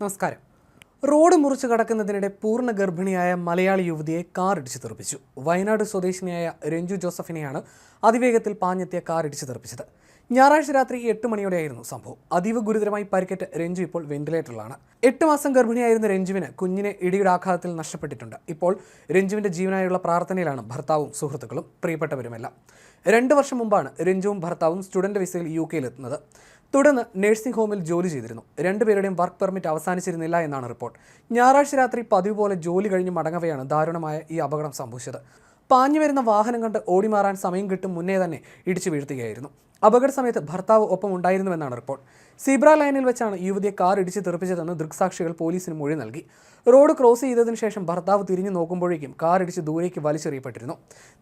നമസ്കാരം. റോഡ് മുറിച്ച് കടക്കുന്നതിനിടെ പൂർണ ഗർഭിണിയായ മലയാളി യുവതിയെ കാർ ഇടിച്ചു തെറിപ്പിച്ചു. വയനാട് സ്വദേശിനിയായ രഞ്ജു ജോസഫിനെയാണ് അതിവേഗത്തിൽ പാഞ്ഞെത്തിയ കാർ ഇടിച്ചു തെറിപ്പിച്ചത്. ഞായറാഴ്ച രാത്രി എട്ട് മണിയോടെയായിരുന്നു സംഭവം. അതീവ ഗുരുതരമായി പരിക്കേറ്റ രഞ്ജു ഇപ്പോൾ വെന്റിലേറ്ററിലാണ്. എട്ട് മാസം ഗർഭിണിയായിരുന്ന രഞ്ജുവിന് കുഞ്ഞിനെ ഇടിയുടെ ആഘാതത്തിൽ നഷ്ടപ്പെട്ടിട്ടുണ്ട്. ഇപ്പോൾ രഞ്ജുവിന്റെ ജീവനായുള്ള പ്രാർത്ഥനയിലാണ് ഭർത്താവും സുഹൃത്തുക്കളും പ്രിയപ്പെട്ടവരുമെല്ലാം. രണ്ട് വർഷം മുമ്പാണ് രഞ്ജുവും ഭർത്താവും സ്റ്റുഡന്റ് വിസയിൽ യു കെയിലെത്തുന്നത്. തുടർന്ന് നഴ്സിംഗ് ഹോമിൽ ജോലി ചെയ്തിരുന്നു. രണ്ടുപേരുടെയും വർക്ക് പെർമിറ്റ് അവസാനിച്ചിരുന്നില്ല എന്നാണ് റിപ്പോർട്ട് ഞായറാഴ്ച രാത്രി പതിവ് പോലെ ജോലി കഴിഞ്ഞ് മടങ്ങവെയാണ് ദാരുണമായ ഈ അപകടം സംഭവിച്ചത്. പാഞ്ഞു വരുന്ന വാഹനം കണ്ട് ഓടിമാറാൻ സമയം കിട്ടും മുന്നേ തന്നെ ഇടിച്ചു വീഴ്ത്തുകയായിരുന്നു. അപകട സമയത്ത് ഭർത്താവ് ഒപ്പം ഉണ്ടായിരുന്നുവെന്നാണ് റിപ്പോർട്ട്. സീബ്ര ലൈനിൽ വെച്ചാണ് യുവതിയെ കാർ ഇടിച്ച് തെറിപ്പിച്ചതെന്ന് ദൃക്സാക്ഷികൾ പോലീസിന് മൊഴി നൽകി. റോഡ് ക്രോസ് ചെയ്തതിനു ശേഷം ഭർത്താവ് തിരിഞ്ഞു നോക്കുമ്പോഴേക്കും കാർ ഇടിച്ച് ദൂരേക്ക് വലിച്ചെറിയപ്പെട്ടിരുന്നു.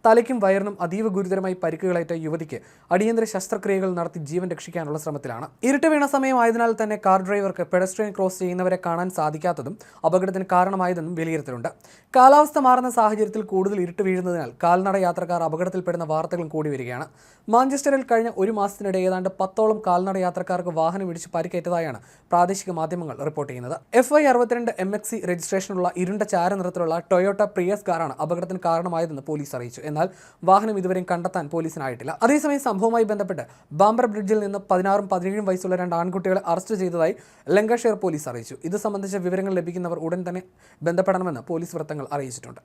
തലയ്ക്കും വയറിനും അതീവ ഗുരുതരമായി പരിക്കുകളേറ്റ യുവതിക്ക് അടിയന്തര ശസ്ത്രക്രിയകൾ നടത്തി ജീവൻ രക്ഷിക്കാനുള്ള ശ്രമത്തിലാണ്. ഇരുട്ട് വീണ സമയമായതിനാൽ തന്നെ കാർ ഡ്രൈവർക്ക് പെഡസ്ട്രിയൻ ക്രോസ് ചെയ്യുന്നവരെ കാണാൻ സാധിക്കാത്തതും അപകടത്തിന് കാരണമായതെന്നും വിലയിരുത്തലുണ്ട്. കാലാവസ്ഥ മാറുന്ന സാഹചര്യത്തിൽ കൂടുതൽ ഇരുട്ട് വീഴുന്നതിനാൽ കാൽനട യാത്രക്കാർ അപകടത്തിൽപ്പെടുന്ന വാർത്തകളും കൂടി വരികയാണ്. മാഞ്ചസ്റ്ററിൽ കഴിഞ്ഞ ഒരു മാസത്തിനിടെ ഏതാണ്ട് പത്തോളം കാൽനട യാത്രക്കാർക്ക് വാഹനം ഇടിച്ച് പരിക്കേറ്റതായാണ് പ്രാദേശിക മാധ്യമങ്ങൾ റിപ്പോർട്ട് ചെയ്യുന്നത്. എഫ് ഐ അറുപത്തിരണ്ട് എം എക്സി രജിസ്ട്രേഷനുള്ള ഇരുണ്ട ചാര നിറത്തിലുള്ള ടൊയോട്ട പ്രിയസ് കാറാണ് അപകടത്തിന് കാരണമായതെന്ന് പോലീസ് അറിയിച്ചു. എന്നാൽ വാഹനം ഇതുവരെയും കണ്ടെത്താൻ പോലീസിനായിട്ടില്ല. അതേസമയം സംഭവവുമായി ബന്ധപ്പെട്ട് ബാംബർ ബ്രിഡ്ജിൽ നിന്ന് പതിനാറും പതിനേഴും വയസ്സുള്ള രണ്ട് ആൺകുട്ടികളെ അറസ്റ്റ് ചെയ്തതായി ലങ്കഷെയർ പോലീസ് അറിയിച്ചു. ഇത് സംബന്ധിച്ച വിവരങ്ങൾ ലഭിക്കുന്നവർ ഉടൻ തന്നെ ബന്ധപ്പെടണമെന്ന് പോലീസ് വൃത്തങ്ങൾ അറിയിച്ചിട്ടുണ്ട്.